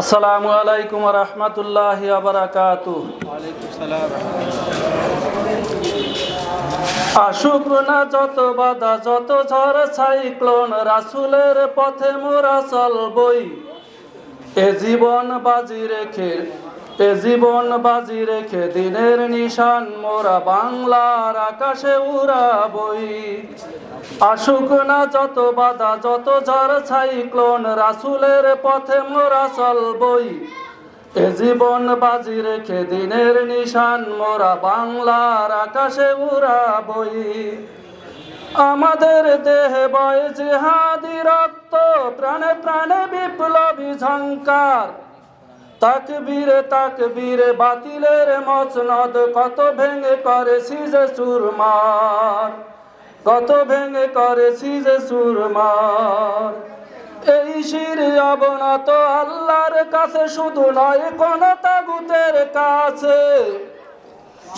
আসসালামু আলাইকুম রহমতুল্লাহ আবরাকাতু আসুক না যত বাধা, যত ঝড়, সাইক্লোন, রাসুলের পথে মোরা চলবই এ জীবন বাজি রেখে এ জীবন বাজি রেখে দিনের নিশান, মোরা বাংলার আকাশে উড়াবই। আসুক না যত বাধা, যত ঝড় সাইক্লোন, রাসুলের পথে মোরা চলবই। এ জীবন বাজি রেখে দিনের নিশান, মোরা বাংলার আকাশে উড়াবই। আমাদের দেহে বয় জেহাদি রক্ত, প্রাণে প্রাণে বিপ্লবী ঝঙ্কার তাক বীরে তাক বীরে বাতিলের মচনদ কত ভেঙে করেছি যে চুরমার কত ভেঙে করেছি যে চুরমার এই শির অবনত আল্লাহর কাছে শুধু নয়, কোন তাগুতের কাছে।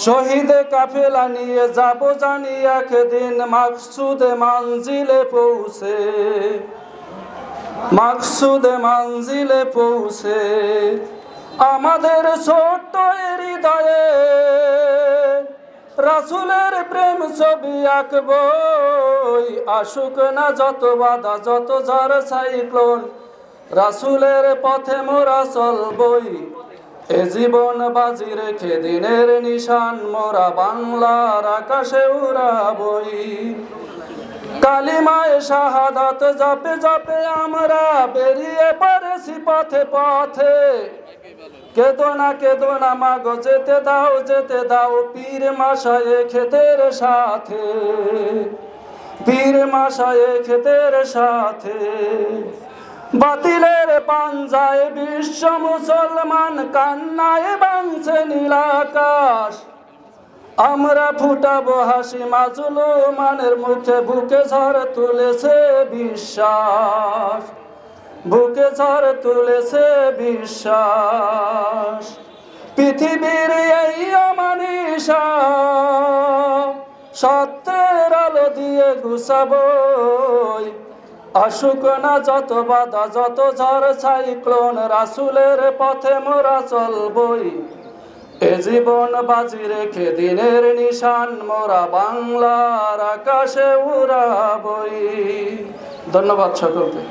শহীদ কাফেলা নিয়ে যাব জানি একদিন মাকসুদে মানজিলে পৌঁছে। মাকসুদে মানজিলে পৌঁছে আমাদের ছোট্ট হৃদয়ে। রাসুলের প্রেম ছবি আঁকবই আসুক না যত বাধা, যত ঝড় সাইক্লোন। রাসুলের পথে মোরা চলবই, এ জীবন বাজি রেখে দিনের নিশান। মোরা বাংলার আকাশে উড়াবই। কালিমায় শাহাদাত জপে জপে আমরা বেরিয়ে পড়েছি পথে পথে। কেদো না কেদো না, মাগো, যেতে দাও যেতে দাও পীর মাসায় খেতের সাথে। পীর মাসায় খেতের সাথে। বাতিলের পাঞ্জায় বিশ্ব মুসলমান কান্নায় বাংছে নীলাকাশ আমরা ফুটাবো হাসি মাজুলো মানের মুখে, বুকে ঝড় তুলেছে বিশ্বাস। বুকে ঝড় তুলেছে বিশ্বাস। পৃথিবীর এই অমানিসা সত্যের আলো দিয়ে ঘুষাবই আসুক না যত বাধা, যত ঝড়, সাইক্লোন রাসুলের পথে মোরা চলবই। এ জীবন বাজি রেখে দিনের নিশান মোরা বাংলার আকাশে উড়াবই। ধন্যবাদ সকলকে।